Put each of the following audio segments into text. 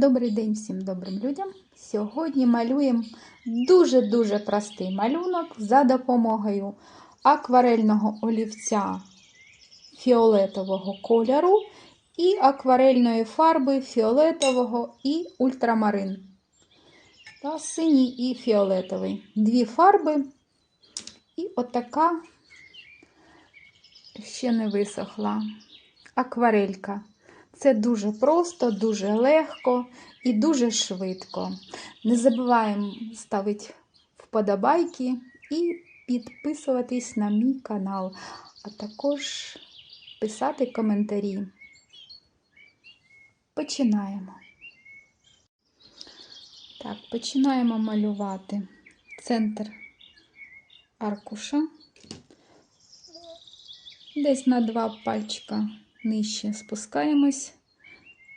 Добрий день всім добрим людям. Сьогодні малюємо дуже-дуже простий малюнок за допомогою акварельного олівця фіолетового кольору і акварельної фарби фіолетового і ультрамарин. Та синій і фіолетовий. Дві фарби. І отака ще не висохла акварелька. Це дуже просто, дуже легко і дуже швидко. Не забуваємо ставити вподобайки і підписуватись на мій канал, а також писати коментарі. Починаємо. Так, починаємо малювати центр аркуша. Десь на два пальчика нижче спускаємось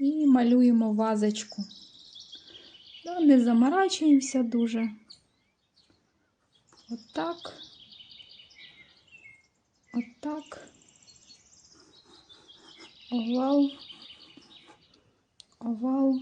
і малюємо вазочку. Не заморачуємося дуже. Отак. Отак. Овал. Овал.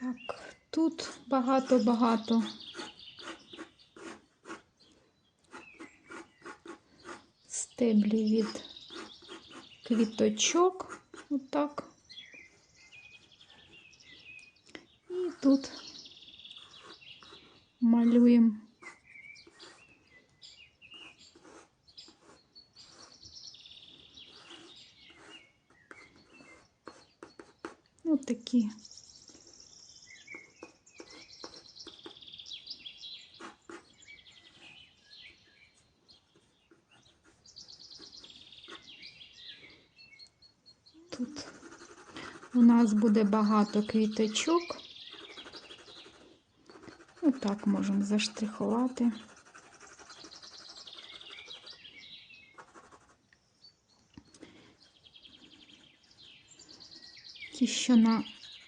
Так, тут багато-багато. Стеблі від квіточок. Отак. І тут малюємо. Ось такі Тут у нас буде багато квіточок. Отак можемо заштрихувати. Ті, що на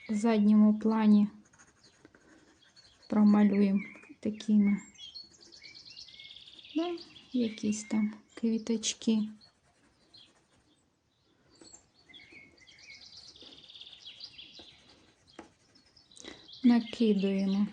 задньому плані промалюємо такими, да, якісь там квіточки. Накидуємо.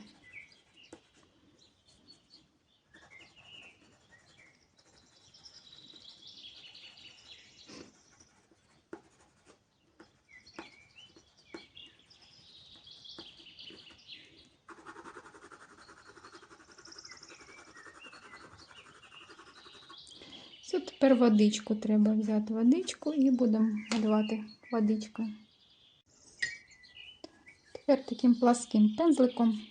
Все, тепер водичку треба взяти водичку і будемо малювати водичкою. Тепер таким пласким пензликом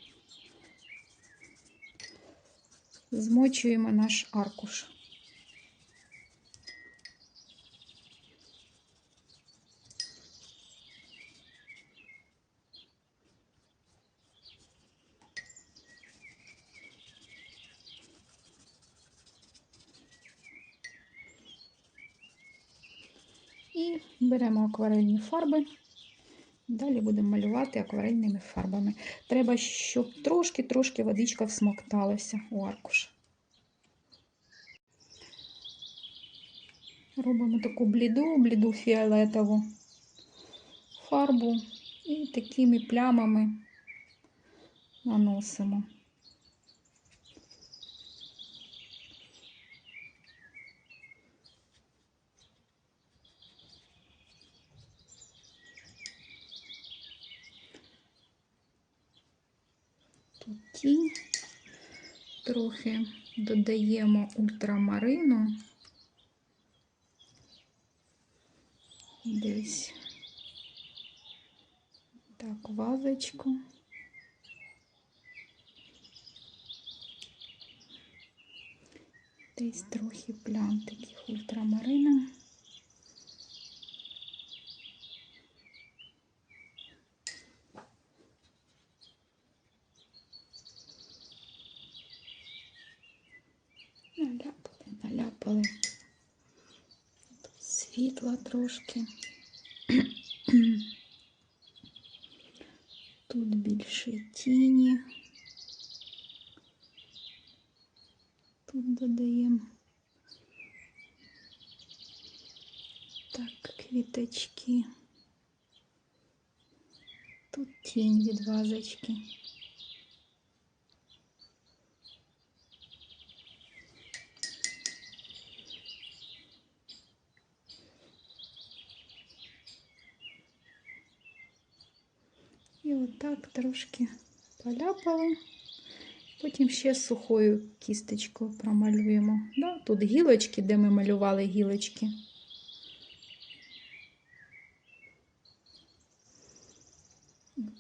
змочуємо наш аркуш. І беремо акварельні фарби. Далі будемо малювати акварельними фарбами. Треба, щоб трошки-трошки водичка всмокталася у аркуш. Робимо таку бліду, бліду фіолетову фарбу і такими плямами наносимо. Тінь, трохи додаємо ультрамарину, десь так, вазочку. Десь трохи плям таких ультрамарином. наляпали. Тут світла трошки. Тут більше тіні. Тут додаємо так, квіточки. Тут тінь від вазочки. Отак трошки поляпали. Потім ще сухою кісточкою промалюємо. Да? Тут гілочки, де ми малювали гілочки.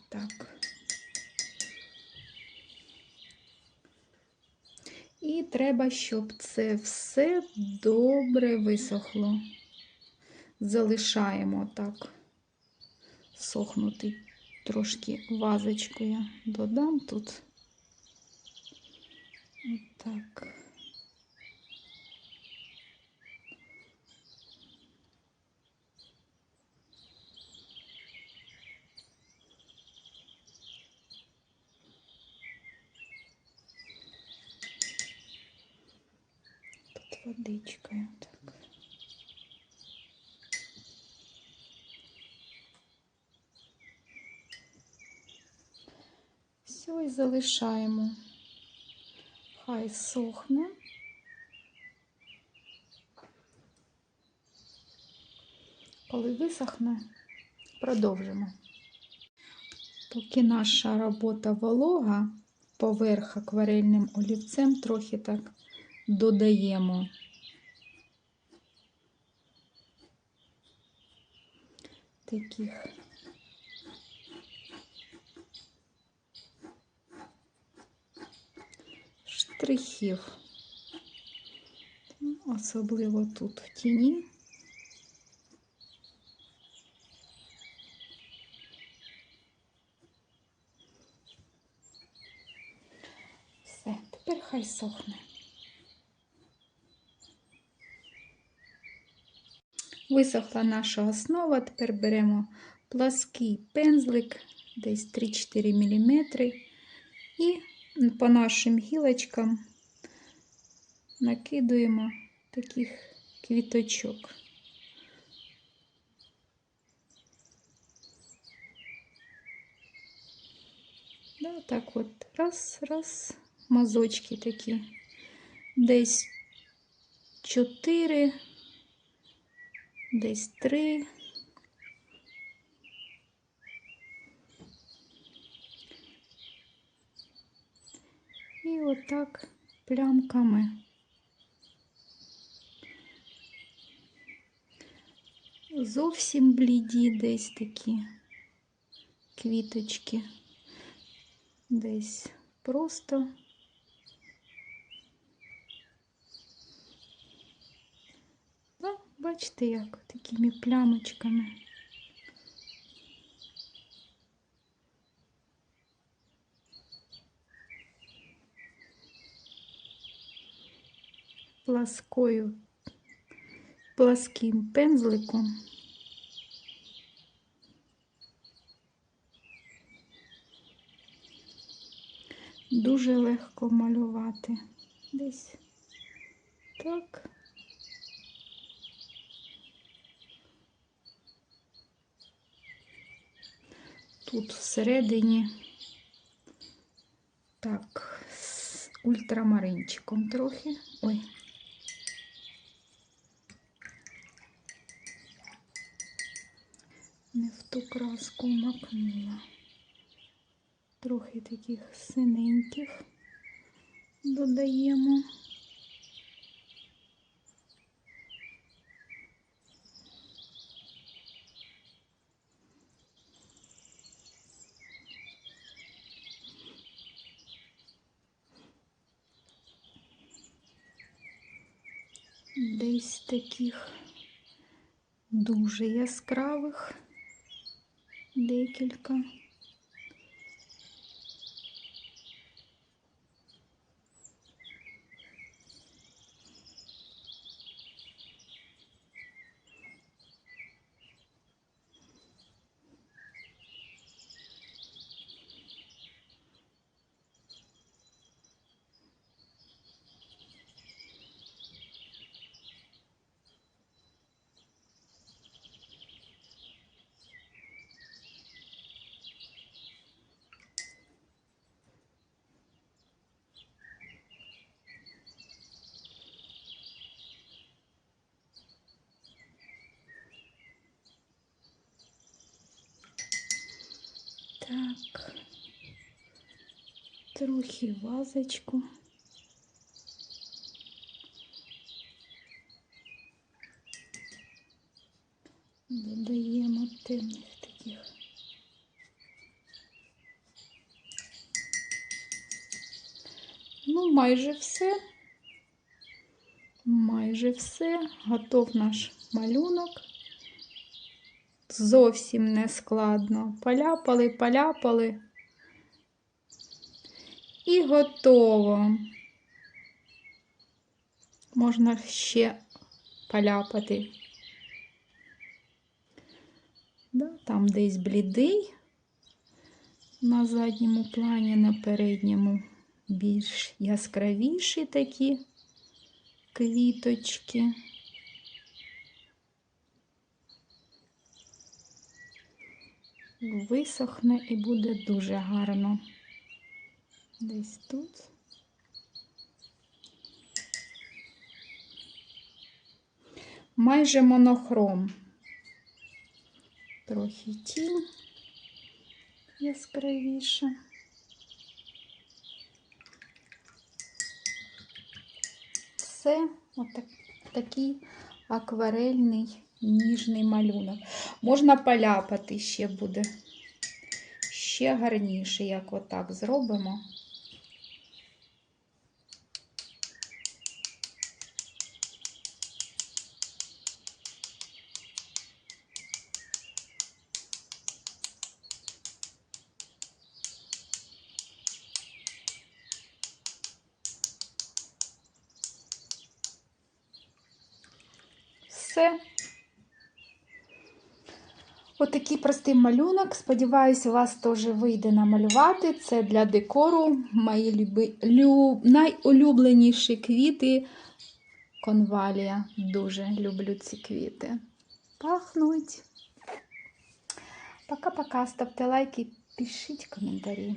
Так. І треба, щоб це все добре висохло. Залишаємо так сохнути трошки вазочку я додам тут. Отак. Тут водичкою залишаємо. Хай сохне. Коли висохне, продовжимо. Поки наша робота волога, поверх акварельним олівцем трохи так додаємо. Таких штрихів, особливо тут в тіні. Все, тепер хай сохне. Висохла наша основа, тепер беремо плаский пензлик, десь 3-4 мм, і по нашим гілочкам накидуємо таких квіточок. Да, так от раз, раз, мазочки такі. Десь чотири, десь три. І отак плямками. Зовсім бліді десь такі квіточки. Десь просто. Ну, бачите, як такими плямочками. Пласкою, пласким пензликом. Дуже легко малювати. Десь так. Тут всередині так, з ультрамаринчиком трохи. Ой. Не в ту краску макнула. Трохи таких синеньких додаємо. Десь таких дуже яскравих декілька. Так. Трохи вазочку. Додаємо темних таких. Ну, майже все. Майже все. Готов наш малюнок. Зовсім не складно. Поляпали, поляпали. І готово. Можна ще поляпати. Да, там десь блідий на задньому плані, на передньому більш яскравіші такі квіточки. Висохне і буде дуже гарно. Десь тут. Майже монохром. Трохи тінь яскравіше. Все, отак, такий акварельний ніжний малюнок. Можна поляпати ще буде. Ще гарніше, як отак зробимо. Все. Отакий простий малюнок. Сподіваюся, у вас теж вийде намалювати. Це для декору мої люби... лю... найулюбленіші квіти конвалія. Дуже люблю ці квіти. Пахнуть. Пока-пока. Ставте лайки, пишіть коментарі.